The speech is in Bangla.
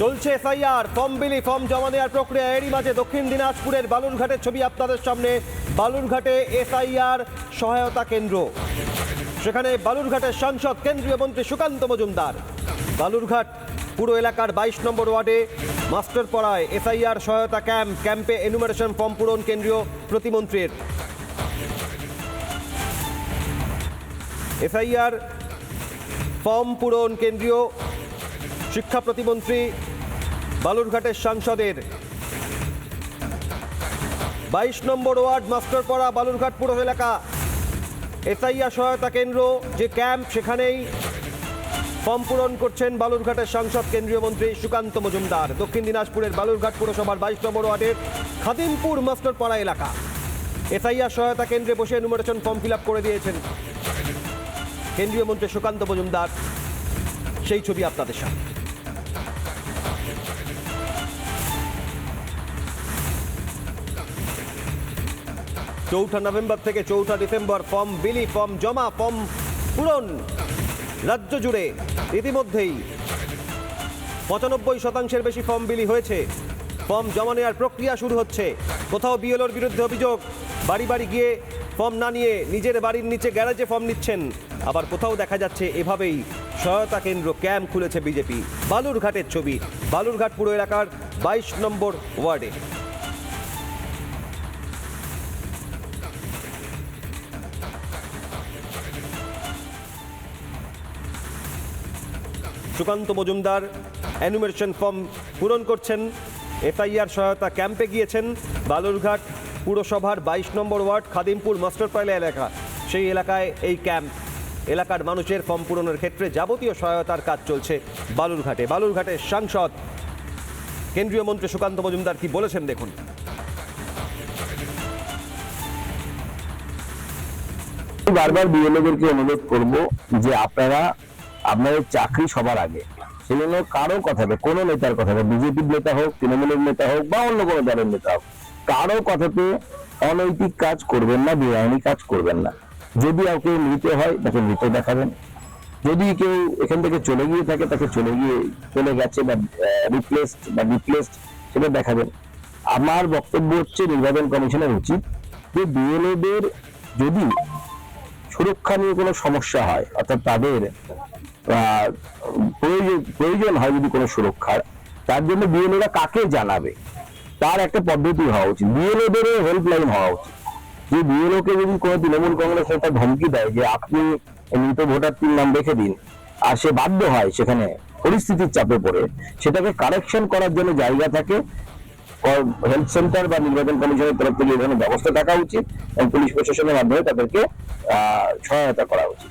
চলছে এসআইআর ফর্ম বিলি, ফর্ম জমা দেওয়ার প্রক্রিয়া। এরই মাঝে দক্ষিণ দিনাজপুরের বালুরঘাটের ছবি আপনাদের সামনে। বালুরঘাটে এসআইআর সহায়তা কেন্দ্র। সেখানে বালুরঘাটের সাংসদ, কেন্দ্রীয় মন্ত্রী সুকান্ত মজুমদার। বালুরঘাট পুরো এলাকার বাইশ নম্বর ওয়ার্ডে মাস্টার মাস্টারপাড়ায় এসআইআর সহায়তা ক্যাম্প, ক্যাম্পে এনুমারেশন ফর্ম পূরণ কেন্দ্রীয় প্রতিমন্ত্রীর। এসআইআর ফর্ম পূরণ কেন্দ্রীয় শিক্ষা প্রতিমন্ত্রী বালুরঘাটের সাংসদের। বাইশ নম্বর ওয়ার্ড মাস্টারপাড়া বালুরঘাট পুর এলাকা। এসআইআর সহায়তা কেন্দ্র যে ক্যাম্প, সেখানেই ফর্ম পূরণ করছেন বালুরঘাটের সাংসদ কেন্দ্রীয় মন্ত্রী সুকান্ত মজুমদার। দক্ষিণ দিনাজপুরের বালুরঘাট পুরসভার বাইশ নম্বর ওয়ার্ডের খাদিমপুর মাস্টারপাড়া এলাকা। এসআইআর সহায়তা কেন্দ্রে বসে এনুমারেশন ফর্ম ফিল করে দিয়েছেন কেন্দ্রীয় মন্ত্রী সুকান্ত মজুমদার। সেই ছবি আপনাদের সামনে। চৌঠা নভেম্বর থেকে চৌঠা ডিসেম্বর, ফর্ম বিলি, ফর্ম জমা, ফর্ম পূরণ। রাজ্য জুড়ে ইতিমধ্যেই পঁচানব্বই শতাংশের বেশি ফর্ম বিলি হয়েছে। ফর্ম জমা নেওয়ার প্রক্রিয়া শুরু হচ্ছে। কোথাও বিএলওর বিরুদ্ধে অভিযোগ। বাড়ি বাড়ি গিয়ে ফর্ম না নিয়ে নিজের বাড়ির নিচে গ্যারাজে ফর্ম নিচ্ছেন। আবার কোথাও দেখা যাচ্ছে এভাবেই সহায়তা কেন্দ্র ক্যাম্প খুলেছে বিজেপি। বালুরঘাটের ছবি। বালুরঘাট পুরো এলাকার বাইশ নম্বর ওয়ার্ডে। সুকান্ত মজুমদার, অ্যানিমেশন ফর্ম পূরণ করছেন। এফআইআর সহায়তা ক্যাম্পে গিয়েছেন। বালুরঘাট পুরসভার বাইশ নম্বর ওয়ার্ড, খাদিমপুর মাস্টারপাইলা এলাকা। সেই এলাকায় এই ক্যাম্প। এলাকার মানুষের ফর্ম পূরণের ক্ষেত্রে যাবতীয় সহায়তার কাজ চলছে বালুরঘাটে। বালুরঘাটের সাংসদ, কেন্দ্রীয় মন্ত্রী সুকান্ত মজুমদার কি বলেছেন দেখুন। বারবার বিএলওদেরকে অনুরোধ করব যে আপনারা আপনাদের চাকরি সবার আগে। সেই জন্য কারও কথাতে কোনো নেতার কথাতে বিজেপির নেতা হোক, তৃণমূলের নেতা হোক বা অন্য কোনো দলের নেতা হোক, কারও কথাতে অনৈতিক কাজ করবেন না, বেআইনি কাজ করবেন না। যদি কাউকে মৃত হয়, তাকে মৃত দেখাবেন। যদি কেউ এখান থেকে চলে গিয়ে থাকে, তাকে চলে গিয়ে চলে গেছে বা রিপ্লেসড বা রিপ্লেসড সেটা দেখাবেন। আমার বক্তব্য হচ্ছে নির্বাচন কমিশনের উচিত যে বিএলওদের যদি সুরক্ষা নিয়ে কোনো সমস্যা হয়, অর্থাৎ তাদের প্রয়োজন প্রয়োজন হয় যদি কোনো সুরক্ষার। তার জন্য বিএলওরা কাকে জানাবে? তার একটা পদ্ধতি হওয়া উচিত। বিএলওদের হেল্পলাইন হওয়া উচিত। যে বিএলও কে যদি কোনো তৃণমূল কংগ্রেস নেতা ধমকি দেয় যে আপনি এই ভোটার তিন নাম রেখে দিন, আর সে বাধ্য হয় সেখানে পরিস্থিতির চাপে পড়ে, সেটাকে কারেকশন করার জন্য জায়গা থাকে হেলথ সেন্টার বা নির্বাচন কমিশনের তরফ থেকে ধরনের ব্যবস্থা থাকা উচিত, এবং পুলিশ প্রশাসনের মাধ্যমে তাদেরকে সহায়তা করা উচিত।